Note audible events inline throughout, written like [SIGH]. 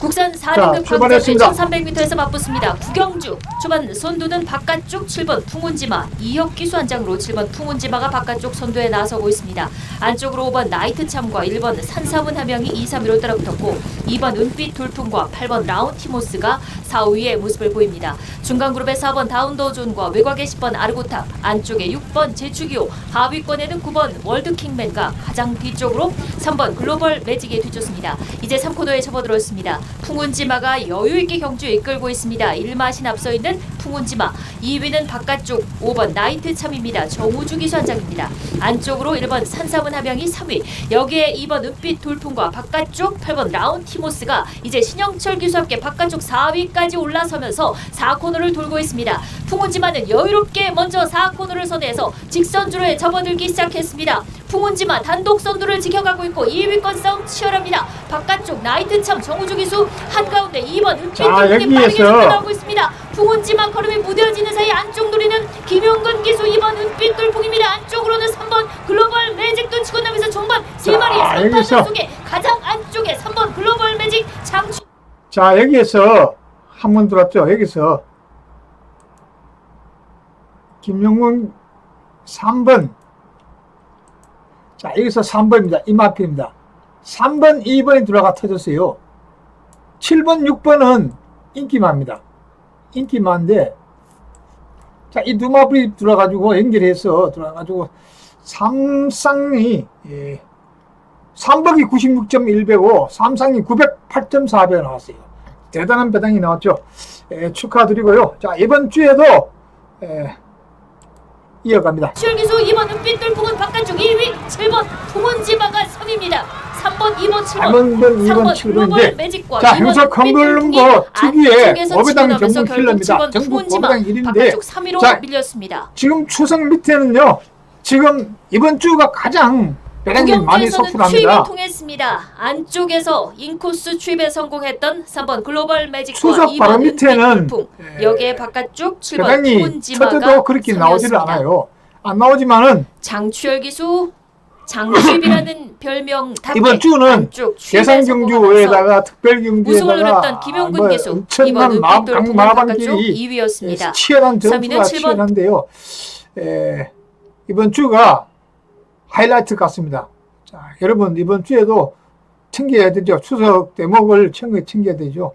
국산 자, 4등급 출발했습니다. 광자제 1300m에서 맞붙습니다. 구경주 초반 선두는 바깥쪽 7번 풍운지마 이혁기수 한 장으로 7번 풍운지마가 바깥쪽 선두에 나서고 있습니다. 안쪽으로 5번 나이트 참과 1번 산사문 하명이 2, 3위로 따라붙었고 2번 은빛 돌풍과 8번 라운티모스가 4, 5위의 모습을 보입니다. 중간 그룹의 4번 다운더존과 외곽의 10번 아르고탑 안쪽에 6번 제추기호 하위권에는 9번 월드킹맨과 가장 뒤쪽으로 3번 글로벌 매직에 뒤쫓습니다. 이제 3코너에 접어들었습니다. 풍운지마가 여유있게 경주 이끌고 있습니다. 1마신 앞서 있는 풍운지마 2위는 바깥쪽 5번 나이트 참입니다. 정우주 기수 한 장입니다. 안쪽으로 1번 산사문 하명이 3위 여기에 2번 은빛 돌풍과 바깥쪽 8번 라운 티모스가 이제 신영철 기수 함께 바깥쪽 4위까지 올라서면서 4코너를 돌고 있습니다. 풍운지마는 여유롭게 먼저 4코너를 선회해서 직선주로에 접어들기 시작했습니다. 풍운지마 단독 선두를 지켜가고 있고 2위권 싸움 치열합니다. 바깥쪽 나이트 참 정우주 기수 한가운데 2번 은빛 자, 돌풍이 빠르게 접근하고 있습니다. 풍운지마 걸음이 무뎌지는 사이 안쪽 누리는 김용근 기수 2번 은빛 돌풍입니다. 안쪽으로는 3번 글로벌 매직도 치고 나면서 종반 세 자, 마리의 여기서. 상판 속에 가장 안쪽에 3번 글로벌 매직 장추 자, 여기에서 한 번 들었죠. 여기서 김용문 3번. 자, 여기서 3번입니다. 이마필입니다. 3번, 2번이 들어가 터졌어요. 7번, 6번은 인기마입니다. 인기마인데, 자, 이 두 마필이 들어가지고 연결해서 들어가가지고 삼쌍이, 예, 3번이 96.1배고 삼상이 908.4배 나왔어요. 대단한 배당이 나왔죠. 에, 축하드리고요. 자 이번 주에도 에, 이어갑니다. 기수 2번 은빛 돌풍은 바깥쪽 1위 7번 풍운지마가 3위입니다. 3번, 2번, 7번 3번, 2번, 3번 글로벌 7번인데 매직과 자, 2번 행사 은빛 컨글룸버 돌풍이 특유의 전문 결국 킬러입니다. 7번 전국 풍운지마 오배당 1인데 바깥쪽 3위로 자, 밀렸습니다. 지금 추석 밑에는요. 지금 이번 주가 가장 배당이 많이 속출합니다. 통했습니다. 안쪽에서 인코스 추입에 성공했던 3번 글로벌 매직과 2번 바로 은빛 밑에는 돌풍 에, 여기에 바깥쪽 7번 배당이 풍운지마가 터져도 그렇게 나오지를 3위였습니다. 않아요. 안 나오지만은 장추열 기수 장추입이라는 [CLEARS THROAT] 별명 답게 이번 주는 안쪽 성공하면서 경주에다가 특별 우승을 경주에다가 노렸던 김용근 뭐 기수 이번 엄청난 마- 은빛돌 풍은 강마방길이 바깥쪽 2위였습니다. 치열한 3위는 전투가 7번. 치열한데요. 에, 이번 주가 하이라이트 같습니다. 자, 여러분 이번 주에도 챙겨야 되죠. 추석 대목을 챙겨 챙겨야 되죠.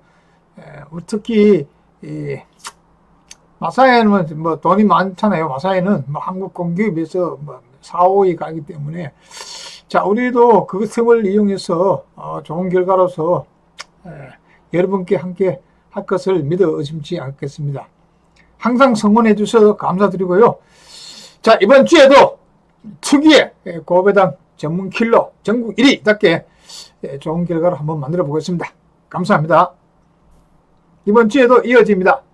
에, 특히 이 마사에는 뭐 돈이 많잖아요. 마사에는 뭐 한국 공기에 비해서 뭐 4, 5위 가기 때문에 자 우리도 그 틈을 이용해서 어, 좋은 결과로서 에, 여러분께 함께 할 것을 믿어 의심치 않겠습니다. 항상 성원해 주셔서 감사드리고요. 자 이번 주에도 특유의 에, 고배당 전문 킬러 전국 1위답게 에, 좋은 결과를 한번 만들어 보겠습니다. 감사합니다. 이번 주에도 이어집니다.